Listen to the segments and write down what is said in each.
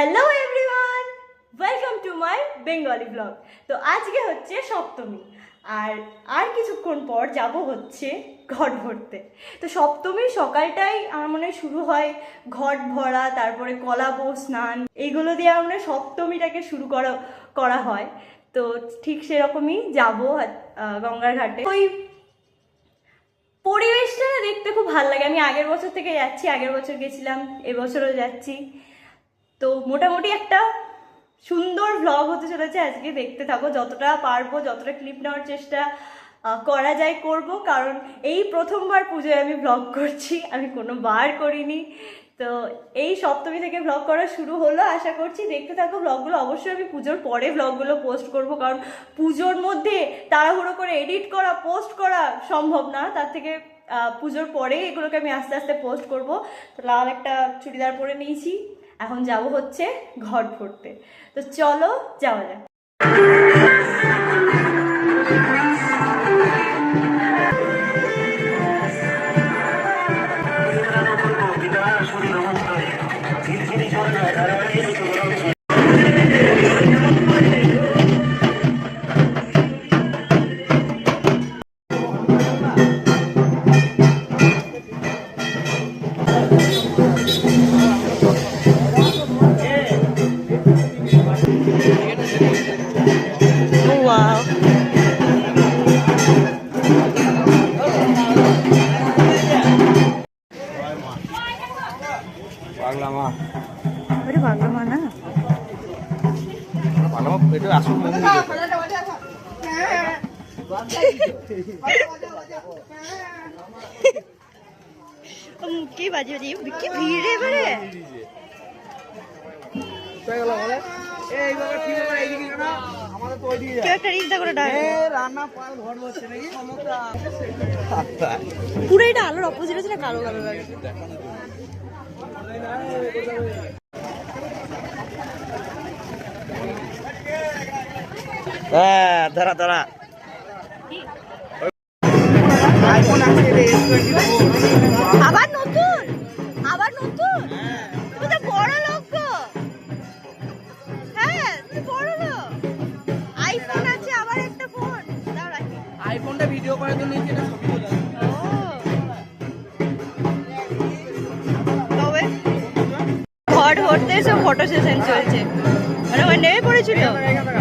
Hello everyone welcome to my Bengali blog তো আজকে হচ্ছে সপ্তমী। আর আর কিছুক্ষণ পর যাব হচ্ছে ঘট ভরতে। তো সপ্তমীর সকালটাই আমার মনে শুরু হয় ঘট ভরা, তারপরে কলা বউ স্নান, এইগুলো দিয়ে আমরা সপ্তমীটাকে শুরু করা করা হয়। তো ঠিক সেরকমই যাব গঙ্গার ঘাটে। ওই পরিবেশটা দেখতে খুব ভালো লাগে। আমি আগের বছর থেকে যাচ্ছি, আগের বছর গেছিলাম, এবছরও যাচ্ছি। তো মোটামুটি একটা সুন্দর ভ্লগ হতে চলেছে। আজকে দেখতে থাকো, যতটা পারব, যতটা ক্লিপ নেওয়ার চেষ্টা করা যায় করব। কারণ এই প্রথমবার পুজোয় আমি ভ্লগ করছি, আমি কোনো বার করিনি। তো এই সপ্তমী থেকে ভ্লগ করা শুরু হলো, আশা করছি দেখতে থাকো ভ্লগগুলো অবশ্যই আমি পুজোর পরে ভ্লগগুলো পোস্ট করব, কারণ পুজোর মধ্যে তাড়াহুড়ো করে এডিট করা পোস্ট করা সম্ভব না। তার থেকে পুজোর পরে এগুলোকে আমি আস্তে আস্তে পোস্ট করব। তো লাল একটা চুড়িদার পরে নিয়েছি। এখন যাব হচ্ছে ঘর ভরতে তো চলো যাওয়া যাক। করে ডাক রান্না পাল ঘর বসছে নাকি পুরো এটা আলোর অপোজিট আছে না কালো কালো লাগে? হ্যাঁ দাঁড়া আবার নতুন আবার নতুন? তুমি তো বড় লোক গো। হ্যাঁ তুমি বড় লোক। আইফোন আছে আবার একটা ফোন দাও রাখি। আইফোনটা ভিডিও করে তো নিচে ছবি তোলা। ঘর ভরতে সব ফটো সেশন চলছে। মানে আমার নেমে পড়েছিল?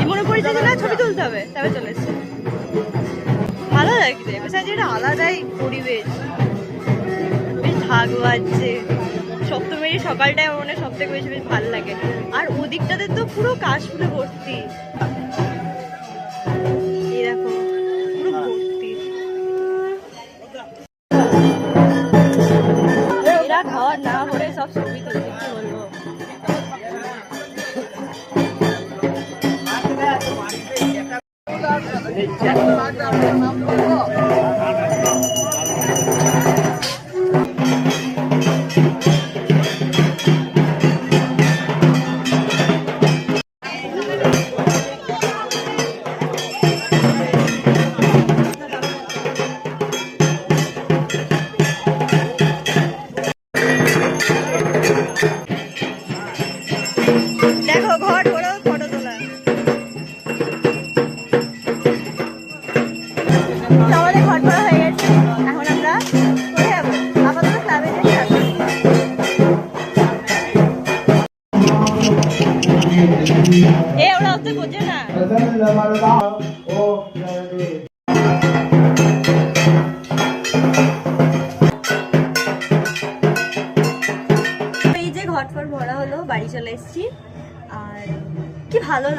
মনে পড়েছে যে না ছবি তুলতে হবে? তবে চলে এসছে। ভালো লাগছে। একটা আলাদাই পরিবেশ। বেশ ঢাক বাজছে সপ্তমীর সকালটাই আমার মনে সব থেকে বেশি বেশ ভালো লাগে। আর ওদিকটাতে তো পুরো কাশ ফুলে ভর্তি। এই বলব দেখো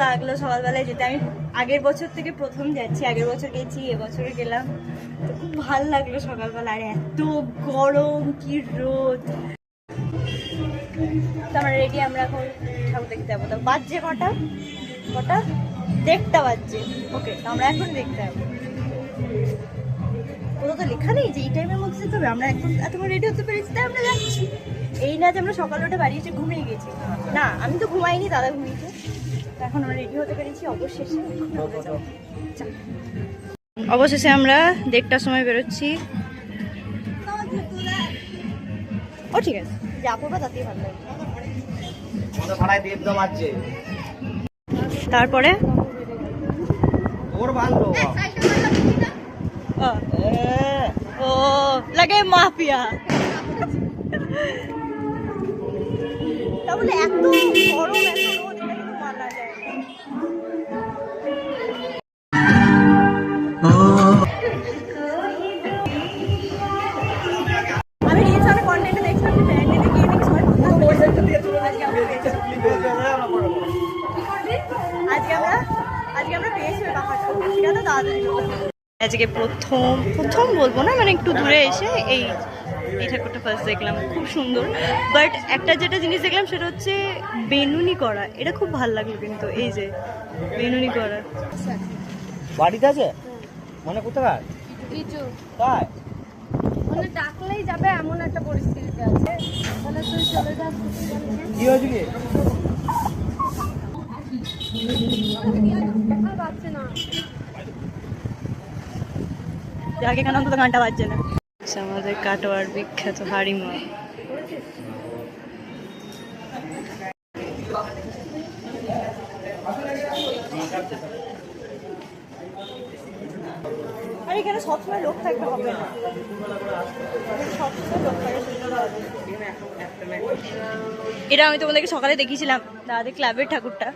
লাগল সকালবেলায় যেতে। আমি আগের বছর থেকে প্রথম যাচ্ছি, আগের বছর গেছি, এবছরে গেলাম। তো খুব ভালো লাগল সকালবেলা, আর এত গরম, কি রোদ। তো আমরা রেডি আমরা এখন ঠাকুর দেখতে যাব। তো বাজছে কটা? কটা? দেড়টা বাজছে। ওকে তো আমরা এখন দেখতে যাব। কোথাও তো লেখা নেই যে এই টাইমের মধ্যে যেতে হবে। আমরা এখন এতক্ষণ রেডি হতে পেরেছি, তাই আমরা যাচ্ছি। এই না যে আমরা সকালে উঠে বাড়ি এসে ঘুমিয়ে গেছি। না, আমি তো ঘুমাইনি, দাদা ঘুমিয়েছে। এখন আমরা রেডি হতে পেরেছি অবশেষে আমরা অবশেষে আমরা দেড়টার সময় বেরোচ্ছি। ও ঠিক আছে। যা পড়বা তাতেই ভালো লাগবে তারপরে? ও, ও লাগে মাফিয়া। তাহলে এত গরম এত আজকে প্রথম প্রথম বলব না মানে একটু দূরে এসে এই এই ঠাকুরটা ফার্স্ট দেখলাম খুব সুন্দর। বাট একটা যেটা জিনিস দেখলাম সেটা হচ্ছে বেনুনি করা এটা খুব ভালো লাগল কিন্তু এই যে বেনুনি করা। বাড়িতে আছে? মানে কোথাকার? তাই? মানে ডাকলেই যাবে এমন একটা পরিস্থিতিতে আছে। তাহলে তুই চলে যাস কি হয়েছে কি? আর পাচ্ছে না। আগে কেন অন্তত গানটা বাজছে না? আচ্ছা, আমাদের কাটোয়ার বিখ্যাত হাড়িমা। আর এখানে সবসময় লোক থাকতে হবে না। সবসময় লোক থাকে এটা আমি তোমাদেরকে সকালে দেখিয়েছিলাম দাদাদের ক্লাবের ঠাকুরটা।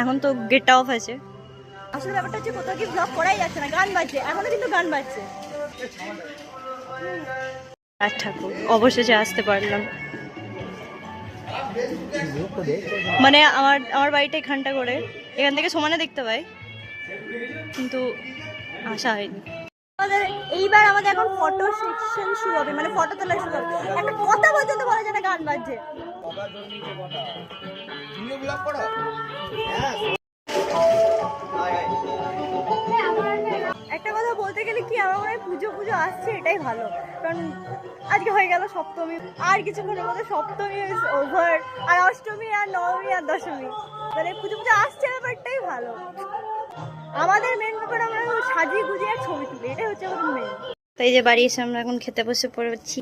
এখন তো গেটটা অফ আছে। আসলে ব্যাপারটা হচ্ছে কোথাও কি ব্লগ করাই যাচ্ছে না গান বাজছে। এখনও কিন্তু গান বাজছে। অবশেষে আসতে পারলাম। মানে আমার আমার বাড়িটা এখানটা করে। এখান থেকে সমানে দেখতে পাই, কিন্তু আসা হয়নি। এইবার আমাদের এখন ফটো সেকশন শুরু হবে মানে ফটো তোলা শুরু হবে। একটা কথা পর্যন্ত বলা যায় না, গান বাজছে একটা কথা গেলে কি আমার মনে হয় পুজো পুজো আসছে এটাই ভালো। কারণ আজকে হয়ে গেল সপ্তমী আর কিছুক্ষণের মধ্যে সপ্তমী ওভার আর অষ্টমী আর নবমী আর দশমী। মানে পুজো পুজো আসছে ব্যাপারটাই ভালো। আমাদের মেন ব্যাপার আমরা সাজিয়ে গুজিয়ে আর ছবি তুলি এটাই হচ্ছে আমাদের মেন তো এই যে বাড়ি এসে আমরা এখন খেতে বসে পড়েছি।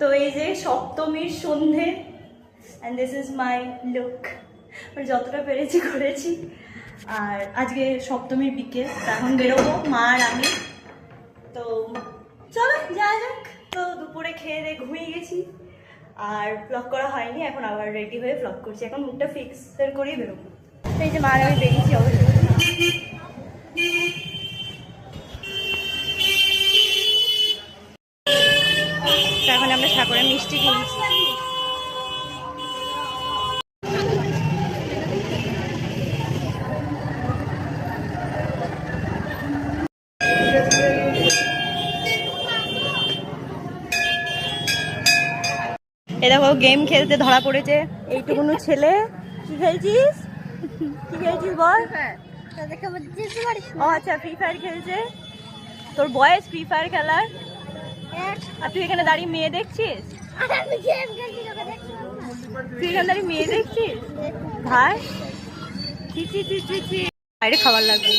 তো এই যে সপ্তমীর সন্ধে and this is my look যতটা পেরেছি করেছি। আর আজকে সপ্তমীর বিকেল এখন বেরোবো, মা আর আমি। তো চলো যা যাক। তো দুপুরে খেয়ে দিয়ে ঘুমিয়ে গেছি। আর ব্লগ করা হয়নি, এখন আবার রেডি হয়ে ব্লগ করছি। এখন মুখটা ফিক্স করেই বেরোবো। এই যে মা আর আমি বেরিয়েছি, অবশ্যই। এখন আমরা ঠাকুরের মিষ্টি কিনছি। এ দেখো গেম খেলতে ধরা পড়েছে। এইটুকুনো ছেলে। কি খেলছিস? কি খেলছিস বল? ও আচ্ছা ফ্রি ফায়ার খেলছে। তোর বয়স ফ্রি ফায়ার খেলার? আর তুই এখানে দাঁড়িয়ে মেয়ে দেখছিস? তুই এখানে দাঁড়িয়ে মেয়ে দেখছিস? ভাই। বাইরে খাবার লাগবে।